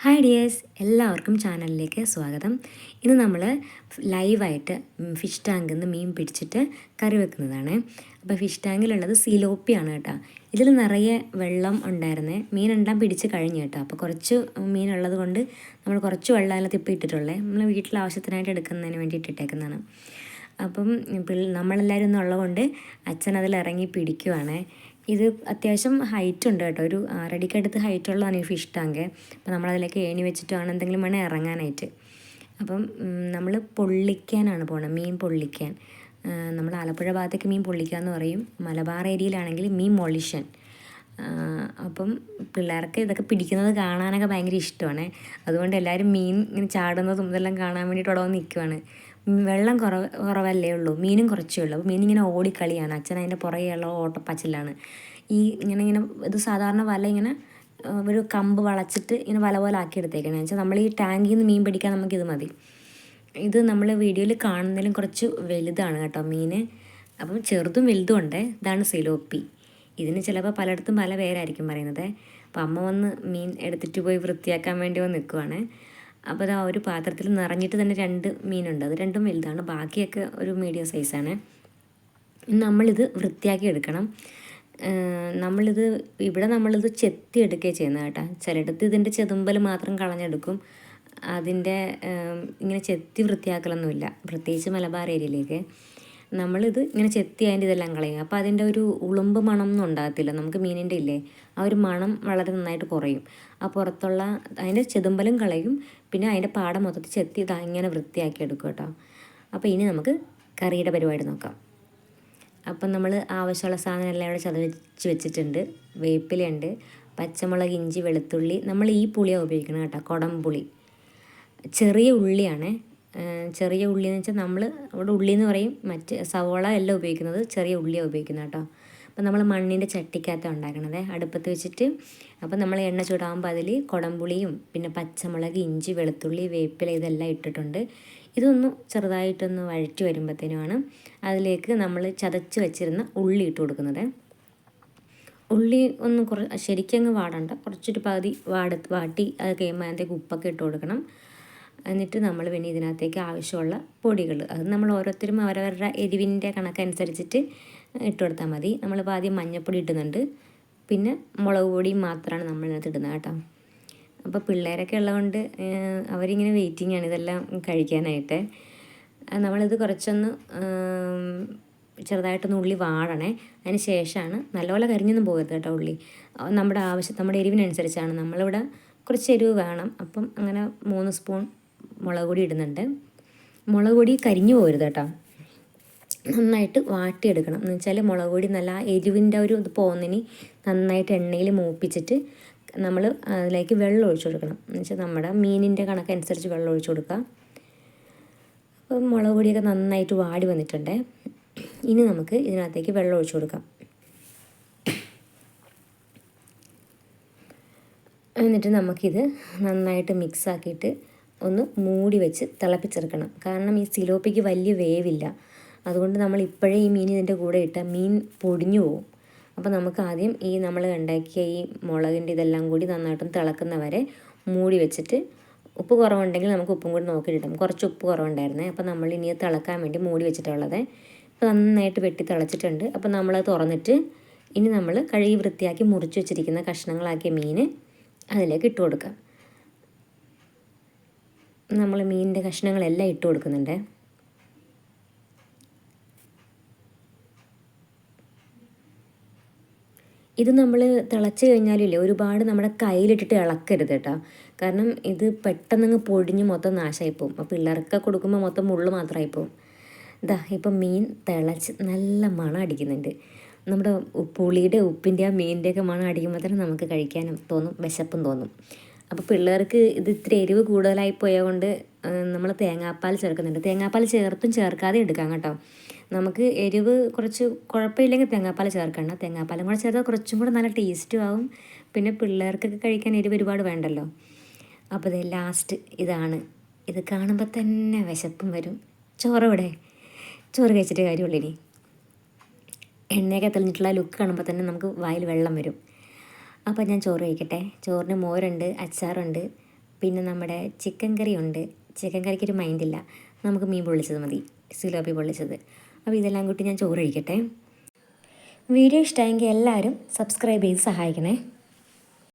Hi dears എല്ലാവർക്കും ചാനലിലേക്ക് സ്വാഗതം. ഇന്ന് നമ്മൾ ലൈവായിട്ട് ഫിഷ് ടാങ്കിൽ നിന്ന് മീൻ പിടിച്ചിട്ട് കറി വെക്കുന്നതാണ്. അപ്പോൾ ഫിഷ് ടാങ്കിലുള്ളത് സിലോപ്പിയാണ് കേട്ടോ. ഇതിൽ നിറയെ വെള്ളം ഉണ്ടായിരുന്നേ. മീനെല്ലാം പിടിച്ച് കഴിഞ്ഞു കേട്ടോ. അപ്പോൾ കുറച്ച് മീനുള്ളത് കൊണ്ട് നമ്മൾ കുറച്ച് വെള്ളം അതിൽ തിപ്പി ഇട്ടിട്ടുള്ളത് നമ്മൾ വീട്ടിൽ ആവശ്യത്തിനായിട്ട് എടുക്കുന്നതിന് വേണ്ടി ഇട്ടിട്ടേക്കുന്നതാണ്. അപ്പം നമ്മളെല്ലാവരും ഒന്നും ഉള്ളതുകൊണ്ട് അച്ഛൻ അതിൽ ഇറങ്ങി പിടിക്കുവാണ്. ഇത് അത്യാവശ്യം ഹൈറ്റ് ഉണ്ട് കേട്ടോ. ഒരു ആറടിക്കടുത്ത് ഹൈറ്റ് ഉള്ളതാണ് ഈ ഫിഷ് ടാങ്ക് അപ്പോൾ നമ്മളതിലേക്ക് ഏണി വെച്ചിട്ട് വേണം എന്തെങ്കിലും വേണേൽ ഇറങ്ങാനായിട്ട്. അപ്പം നമ്മൾ പൊള്ളിക്കാനാണ് പോകുന്നത് മീൻ പൊള്ളിക്കാൻ. നമ്മൾ ആലപ്പുഴ ഭാഗത്തേക്ക് മീൻ പൊള്ളിക്കുക എന്ന് പറയും. മലബാർ ഏരിയയിലാണെങ്കിൽ മീൻ മൊളിഷൻ. അപ്പം പിള്ളേർക്ക് ഇതൊക്കെ പിടിക്കുന്നത് കാണാനൊക്കെ ഭയങ്കര ഇഷ്ടമാണ്. അതുകൊണ്ട് എല്ലാവരും മീൻ ഇങ്ങനെ ചാടുന്നതും ഇതെല്ലാം കാണാൻ വേണ്ടിയിട്ട് അവിടെ വന്ന് നിൽക്കുവാണ് വെള്ളം കുറവ് കുറവല്ലേ ഉള്ളൂ. മീനും കുറച്ചേ ഉള്ളൂ. അപ്പോൾ മീനിങ്ങനെ ഓടിക്കളിയാണ്. അച്ഛൻ അതിന്റെ പുറകെയുള്ള ഓട്ടപ്പച്ചിലാണ്. ഈ ഇങ്ങനെ ഇങ്ങനെ ഇത് സാധാരണ വല ഇങ്ങനെ ഒരു കമ്പ് വളച്ചിട്ട് ഇങ്ങനെ വല പോലെ ആക്കി എടുത്തേക്കണം വെച്ചാൽ നമ്മൾ ഈ ടാങ്കിൽ നിന്ന് മീൻ പിടിക്കാൻ നമുക്കിത് മതി. ഇത് നമ്മൾ വീഡിയോയിൽ കാണുന്നതിലും കുറച്ച് വലുതാണ് കേട്ടോ മീൻ അപ്പം ചെറുതും വലുതും ഉണ്ട്. ഇതാണ് സിലോപ്പി. ഇതിന് ചിലപ്പോൾ പലയിടത്തും പല പേരായിരിക്കും പറയുന്നത്. അപ്പം അമ്മ വന്ന് മീൻ എടുത്തിട്ട് പോയി വൃത്തിയാക്കാൻ വേണ്ടി വന്ന് നിൽക്കുവാണ്. അപ്പോൾ അത് ആ ഒരു പാത്രത്തിൽ നിറഞ്ഞിട്ട് തന്നെ രണ്ട് മീനുണ്ട്. അത് രണ്ടും വലുതാണ്. ബാക്കിയൊക്കെ ഒരു മീഡിയം സൈസാണ് നമ്മളിത് വൃത്തിയാക്കി എടുക്കണം. നമ്മളിത് ഇവിടെ നമ്മളിത് ചെത്തി എടുക്കുകയാണ് ചെയ്യുന്നത് കേട്ടോ. ചിലയിടത്ത് ഇതിന്റെ ചെതുമ്പൽ മാത്രം കളഞ്ഞെടുക്കും. അതിന്റെ ഇങ്ങനെ ചെത്തി വൃത്തിയാക്കലൊന്നുമില്ല. പ്രത്യേകിച്ച് മലബാർ ഏരിയയിലേക്ക്. നമ്മളിത് ഇങ്ങനെ ചെത്തി അതിന്റെ ഇതെല്ലാം കളയും. അപ്പോൾ അതിന്റെ ഒരു ഉളുമ്പ് മണം ഒന്നും ഉണ്ടാകത്തില്ല. നമുക്ക് മീനിന്റെ ഇല്ലേ? ആ ഒരു മണം വളരെ നന്നായിട്ട് കുറയും. ആ പുറത്തുള്ള അതിന്റെ ചെതുമ്പലും കളയും. പിന്നെ അതിന്റെ പാട മൊത്തത്തിൽ ചെത്തി ഇത് ഇങ്ങനെ വൃത്തിയാക്കി എടുക്കും കേട്ടോ. അപ്പോൾ ഇനി നമുക്ക് കറിയുടെ പരിപാടി നോക്കാം. അപ്പം നമ്മൾ ആവശ്യമുള്ള സാധനം എല്ലാം ഇവിടെ ചതച്ച് വെച്ചിട്ടുണ്ട്. വേപ്പിലുണ്ട് പച്ചമുളക് ഇഞ്ചി വെളുത്തുള്ളി. നമ്മൾ ഈ പുളിയാണ് ഉപയോഗിക്കണം കേട്ടോ. കുടംപുളി. ചെറിയ ഉള്ളിയാണ്. ചെറിയ ഉള്ളി എന്ന് വെച്ചാൽ നമ്മൾ അവിടെ ഉള്ളി എന്ന് പറയും മറ്റ് സവോള എല്ലാം ഉപയോഗിക്കുന്നത് ചെറിയ ഉള്ളിയാണ് ഉപയോഗിക്കുന്നത് കേട്ടോ. അപ്പോൾ നമ്മൾ മണ്ണിന്റെ ചട്ടിക്കകത്താണ് ഉണ്ടാക്കണത്. അടുപ്പത്ത് വെച്ചിട്ട് അപ്പോൾ നമ്മൾ എണ്ണ ചൂടാകുമ്പോൾ അതിൽ കുടംപുളിയും പിന്നെ പച്ചമുളക് ഇഞ്ചി വെളുത്തുള്ളി വേപ്പില ഇതെല്ലാം ഇട്ടിട്ടുണ്ട്. ഇതൊന്ന് ചെറുതായിട്ടൊന്ന് വഴറ്റി വരുമ്പോഴത്തേനുമാണ് അതിലേക്ക് നമ്മൾ ചതച്ച് വെച്ചിരുന്ന ഉള്ളി ഇട്ട് കൊടുക്കുന്നത്. ഉള്ളി ഒന്ന് കുറ ശരിക്കങ്ങ് വാടണ്ട. കുറച്ചൊരു പകുതി വാട വാട്ടി അത് കഴിയുമ്പോൾ അതിന്റെ ഉപ്പൊക്കെ ഇട്ട് കൊടുക്കണം. എന്നിട്ട് നമ്മൾ പിന്നെ ഇതിനകത്തേക്ക് ആവശ്യമുള്ള പൊടികൾ അത് നമ്മൾ ഓരോരുത്തരും അവരവരുടെ എരിവിന്റെ കണക്കനുസരിച്ചിട്ട് ഇട്ട് കൊടുത്താൽ മതി. നമ്മളിപ്പോൾ ആദ്യം മഞ്ഞൾപ്പൊടി ഇടുന്നുണ്ട്. പിന്നെ മുളക് പൊടിയും മാത്രമാണ് നമ്മൾ ഇതിനകത്ത് ഇടുന്നത് കേട്ടോ. അപ്പോൾ പിള്ളേരൊക്കെ ഉള്ളതുകൊണ്ട് അവരിങ്ങനെ വെയിറ്റിംഗ് ആണ് ഇതെല്ലാം കഴിക്കാനായിട്ട്. നമ്മളിത് കുറച്ചൊന്ന് ചെറുതായിട്ടൊന്ന് ഉള്ളി വാടണേ. അതിന് ശേഷമാണ് നല്ലപോലെ കരിഞ്ഞൊന്നും പോകരുത് കേട്ടോ ഉള്ളി. നമ്മുടെ ആവശ്യം നമ്മുടെ എരിവിനനുസരിച്ചാണ്. നമ്മളിവിടെ കുറച്ച് എരിവ് വേണം. അപ്പം അങ്ങനെ മൂന്ന് സ്പൂൺ മുളക് പൊടി ഇടുന്നുണ്ട്. മുളക് പൊടി കരിഞ്ഞു പോകരുത് കേട്ടോ. നന്നായിട്ട് വാട്ടിയെടുക്കണം. എന്ന് വെച്ചാൽ മുളക് പൊടി നല്ല എരിവിന്റെ ഒരു ഇത് പോകുന്നതിന് നന്നായിട്ട് എണ്ണയിൽ മൂപ്പിച്ചിട്ട് നമ്മൾ അതിലേക്ക് വെള്ളം ഒഴിച്ചു കൊടുക്കണം. എന്ന് വെച്ചാൽ നമ്മുടെ മീനിന്റെ കണക്കനുസരിച്ച് വെള്ളം ഒഴിച്ചു കൊടുക്കുക. അപ്പം മുളക് പൊടിയൊക്കെ നന്നായിട്ട് വാടി വന്നിട്ടുണ്ട്. ഇനി നമുക്ക് ഇതിനകത്തേക്ക് വെള്ളം ഒഴിച്ചു കൊടുക്കാം. എന്നിട്ട് നമുക്കിത് നന്നായിട്ട് മിക്സ് ആക്കിയിട്ട് ഒന്ന് മൂടി വെച്ച് തിളപ്പിച്ചെടുക്കണം. കാരണം ഈ സിലോപ്പിക്ക് വലിയ വേവില്ല. അതുകൊണ്ട് നമ്മൾ ഇപ്പോഴേ ഈ മീൻ ഇതിന്റെ കൂടെ ഇട്ടാൽ മീൻ പൊടിഞ്ഞു പോകും അപ്പോൾ നമുക്ക് ആദ്യം ഈ നമ്മൾ ഉണ്ടാക്കിയ ഈ മുളകിന്റെ ഇതെല്ലാം കൂടി നന്നായിട്ടൊന്ന് തിളക്കുന്നവരെ മൂടി വെച്ചിട്ട് ഉപ്പ് കുറവുണ്ടെങ്കിൽ നമുക്ക് ഉപ്പും കൂടി നോക്കിയിട്ടാം കുറച്ച് ഉപ്പ് കുറവുണ്ടായിരുന്നേ. അപ്പോൾ നമ്മൾ ഇനി അത് തിളക്കാൻ വേണ്ടി മൂടി വെച്ചിട്ടുള്ളത്. അപ്പോൾ നന്നായിട്ട് വെട്ടി തിളച്ചിട്ടുണ്ട്. അപ്പോൾ നമ്മളത് തുറന്നിട്ട് ഇനി നമ്മൾ കഴുകി വൃത്തിയാക്കി മുറിച്ച് വെച്ചിരിക്കുന്ന കഷ്ണങ്ങളാക്കിയ മീൻ അതിലേക്ക് ഇട്ട് കൊടുക്കാം. നമ്മൾ മീനിന്റെ കഷ്ണങ്ങളെല്ലാം ഇട്ട് കൊടുക്കുന്നുണ്ട്. ഇത് നമ്മൾ തിളച്ച് കഴിഞ്ഞാലില്ലേ ഒരുപാട് നമ്മുടെ കയ്യിലിട്ടിട്ട് ഇളക്കരുത് കേട്ടോ. കാരണം ഇത് പെട്ടെന്നങ്ങ് പൊടിഞ്ഞ് മൊത്തം നാശമായി പോകും അപ്പോൾ പിള്ളേർക്ക് കൊടുക്കുമ്പോൾ മൊത്തം മുള്ളു മാത്രമായി പോകും ഇതാ ഇപ്പം മീൻ തിളച്ച് നല്ല മണം അടിക്കുന്നുണ്ട്. നമ്മുടെ പുളിയുടെ ഉപ്പിന്റെ ആ മീനിന്റെയൊക്കെ മണം അടിക്കുമ്പോൾ തന്നെ നമുക്ക് കഴിക്കാനും തോന്നും വിശപ്പും തോന്നും. അപ്പോൾ പിള്ളേർക്ക് ഇത് ഇത്തിരി എരിവ് കൂടുതലായി പോയതുകൊണ്ട് നമ്മൾ തേങ്ങാപ്പാൽ ചേർക്കുന്നുണ്ട്. തേങ്ങാപ്പാൽ ചേർത്തും ചേർക്കാതെ എടുക്കാം കേട്ടോ. നമുക്ക് എരിവ് കുറച്ച് കുഴപ്പമില്ലെങ്കിൽ തേങ്ങാപ്പാൽ ചേർക്കണം തേങ്ങാപ്പാലും കൂടെ ചേർത്താൽ കുറച്ചും കൂടെ നല്ല ടേസ്റ്റും ആവും. പിന്നെ പിള്ളേർക്കൊക്കെ കഴിക്കാൻ എരിവ് ഒരുപാട് വേണ്ടല്ലോ. അപ്പോൾ ഇത് ലാസ്റ്റ് ഇതാണ്. ഇത് കാണുമ്പോൾ തന്നെ വിശപ്പും വരും. ചോറ് ഇവിടെ ചോറ് കഴിച്ചിട്ട് കാര്യമുള്ളൂ എണ്ണയൊക്കെ തെളിഞ്ഞിട്ടുള്ള ലുക്ക് കാണുമ്പോൾ തന്നെ നമുക്ക് വായിൽ വെള്ളം വരും. അപ്പോൾ ഞാൻ ചോറ് കഴിക്കട്ടെ. ചോറിന് മോരുണ്ട് അച്ചാറുണ്ട് പിന്നെ നമ്മുടെ ചിക്കൻ കറി ഉണ്ട്. ചിക്കൻ കറിക്ക് ഒരു മൈൻഡില്ല നമുക്ക് മീൻ പൊള്ളിച്ചത് മതി. സിലോപ്പി പൊള്ളിച്ചത്. അപ്പോൾ ഇതെല്ലാം കൂട്ടി ഞാൻ ചോറ് കഴിക്കട്ടെ. വീഡിയോ ഇഷ്ടമായെങ്കിൽ എല്ലാവരും സബ്സ്ക്രൈബ് ചെയ്ത് സഹായിക്കണേ.